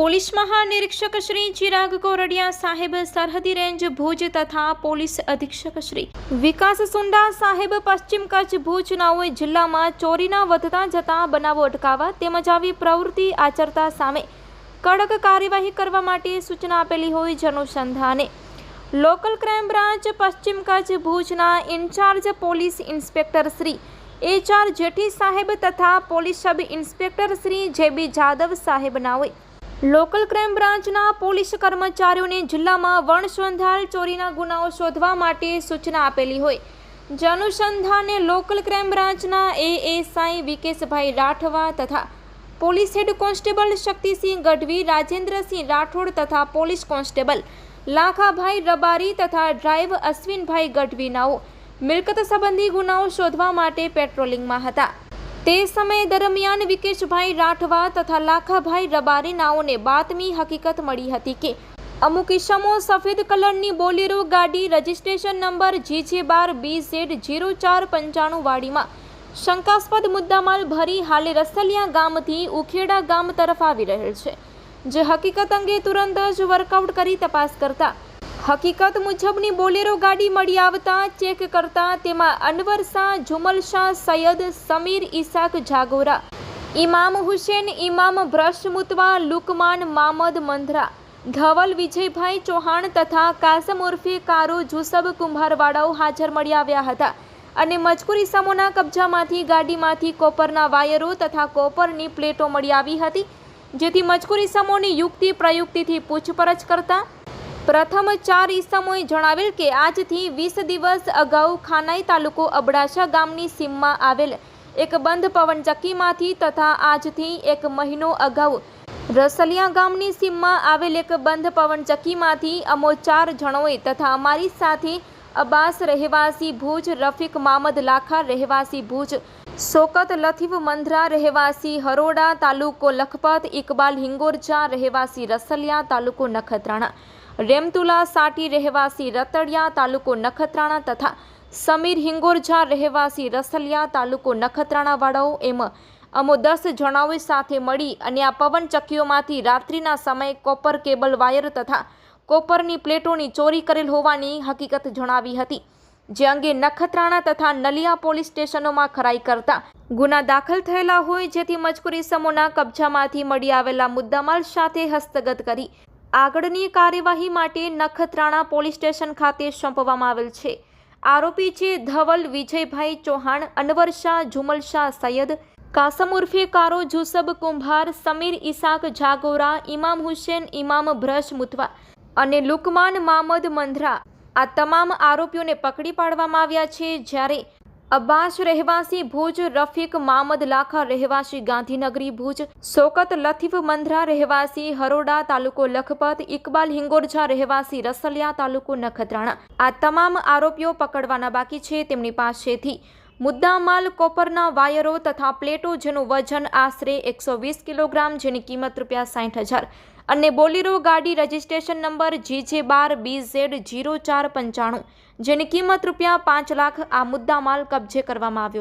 Police મહાનિરીક્ષક શ્રી ચિરાગ કોરડિયા સાહેબ સરહદી રેન્જ ભુજ તથા પોલીસ અધિક્ષક શ્રી વિકાસ સુંડા સાહેબ પશ્ચિમ કચ્છ ભુજ નાઓએ જિલ્લામાં ચોરીના વધતા જતા બનાવો અટકાવવા તેમજ આવી પ્રવૃત્તિ આચરતા સામે કડક કાર્યવાહી કરવા માટે સૂચના આપેલી હોય જનુસંધાને લોકલ ક્રાઇમ બ્રાન્ચ પશ્ચિમ કચ્છ ભુજના in-charge police inspector Shri H R Jethi સાહેબ તથા પોલીસ સબ ઇન્સ્પેક્ટર શ્રી જે બી જાદવ સાહેબ નાઓએ લોકલ ક્રાઇમ બ્રાન્ચના પોલીસ કર્મચારીઓને જિલ્લામાં વણસંધાલ ચોરીના ગુનાઓ શોધવા માટે સૂચના આપેલી હોય. જનુસંધાને લોકલ ક્રાઇમ બ્રાન્ચના એએસઆઈ વિકેશભાઈ રાઠવા તથા police head constable Shaktisinh Gadhvi, Rajendrasinh Rathod તથા પોલીસ કોન્સ્ટેબલ લાખાભાઈ રબારી તથા ડ્રાઈવ અશ્વિનભાઈ ગઢવીનાઓ મિલકત સંબંધી ગુનાઓ શોધવા માટે પેટ્રોલિંગમાં હતા. તે સમય દરમિયાન વિકેશભાઈ રાઠવા તથા લાખાભાઈ રબારીનાઓને બાતમી હકીકત મળી હતી કે અમુક ઇસમો સફેદ કલરની બોલેરો ગાડી રજિસ્ટ્રેશન નંબર જીજે બાર બી ઝેડ જીરો ચાર પંચાણું વાડીમાં શંકાસ્પદ મુદ્દામાલ ભરી હાલે રસલિયા ગામથી ઉખેડા ગામ તરફ આવી રહેલ છે, જે હકીકત અંગે તુરંત જ વર્કઆઉટ કરી તપાસ કરતા હકીકત મુજબની બોલેરો ગાડી મળી આવતા, ચેક કરતા તેમાં અનવર શાહ, જુમલ શાહ, સૈયદ સમીર, ઈસાક જાગોરા ઇમામ હુસેન ઇમામ બ્રશ મુતવા લુકમાન મામદ મંધરા ધવલ વિજયભાઈ ચૌહાણ તથા કાસમ ઉર્ફે કારો જુસબ કુંભારવાળાઓ હાજર મળી આવ્યા હતા અને મજકૂરી સમૂહના કબજામાંથી, ગાડીમાંથી કોપરના વાયરો તથા કોપરની પ્લેટો મળી આવી હતી, જેથી મજકૂરી સમૂહની યુક્તિ પ્રયુક્તિથી પૂછપરછ કરતા પ્રથમ ચાર ઈસમોએ જણાવેલ કે આજથી વીસ દિવસ અગાઉ ખાનાઈ તાલુકો અબડાસા ગામની સીમમાં આવેલ એક બંધ પવનચક્કીમાંથી તથા આજથી એક મહિનો અગાઉ રસલિયા ગામની સીમમાં આવેલ એક બંધ પવનચક્કીમાંથી અમો ચાર જણોએ તથા અમારી સાથે અબાસ રહેવાસી ભુજ, રફીક મામદ લાખા રહેવાસી ભુજ શોકત લથીફ મંધરા રહેવાસી હરોડા તાલુકો લખપત, ઇકબાલ હિંગોરજા રહેવાસી રસલિયા તાલુકો નખત્રાણા. રેમતુલા સાટી રહેવાસી રતડિયા તાલુકો નખત્રાણા તથા સમીર હિંગોરજા રહેવાસી રસલિયા તાલુકો નખત્રાણાવાળાઓ એમ અમો દસ જણાઓ સાથે મળી અને આ પવન ચક્કીઓમાંથી રાત્રિના સમયે કોપર કેબલ વાયર તથા કોપરની પ્લેટોની ચોરી કરેલ હોવાની હકીકત જણાવી હતી, જે અંગે નખત્રાણા તથા નલિયા પોલીસ સ્ટેશનોમાં ખરાઈ કરતા ગુના દાખલ થયેલા હોય જેથી મજકૂરી સમૂહના કબજામાંથી મળી આવેલા મુદ્દામાલ સાથે હસ્તગત કરી આગળની કાર્યવાહી માટે નખત્રાણા પોલીસ સ્ટેશન ખાતે સોંપવામાં આવેલ છે. આરોપી છે ધવલ વિજયભાઈ ચૌહાણ, અનવર શાહ, જુમલ શાહ સૈયદ, કાસમ ઉર્ફે કારો જુસબ કુંભાર, સમીર ઇસાક જાગોરા ઇમામ હુસેન ઇમામ બ્રશ મુથવા અને લુકમાન મામદ મંધરા આ તમામ આરોપીઓને પકડી પાડવામાં આવ્યા છે જ્યારે અબ્બાસ રહેવાસી ભુજ, રફીક મામદ લાખા રહેવાસી ગાંધીનગરી ભુજ શોકત લથીફ મંધરા રહેવાસી હરોડા તાલુકો લખપત, ઇકબાલ હિંગોરજા રહેવાસી રસલિયા તાલુકો નખત્રાણા. આ તમામ આરોપીઓ પકડવાના બાકી છે તેમની પાસેથી. મુદ્દામાલ કોપરના વાયરો તથા પ્લેટો જેનું વજન આશરે એકસો વીસ કિલોગ્રામ, જેની કિંમત રૂપિયા સાઠ હજાર. અને બોલેરો ગાડી રજિસ્ટ્રેશન નંબર જી જે બાર બી ઝેડ જીરો ચાર પંચાણું, જેની કિંમત રૂપિયા પાંચ લાખ આ મુદ્દામાલ કબજે કરવામાં આવ્યો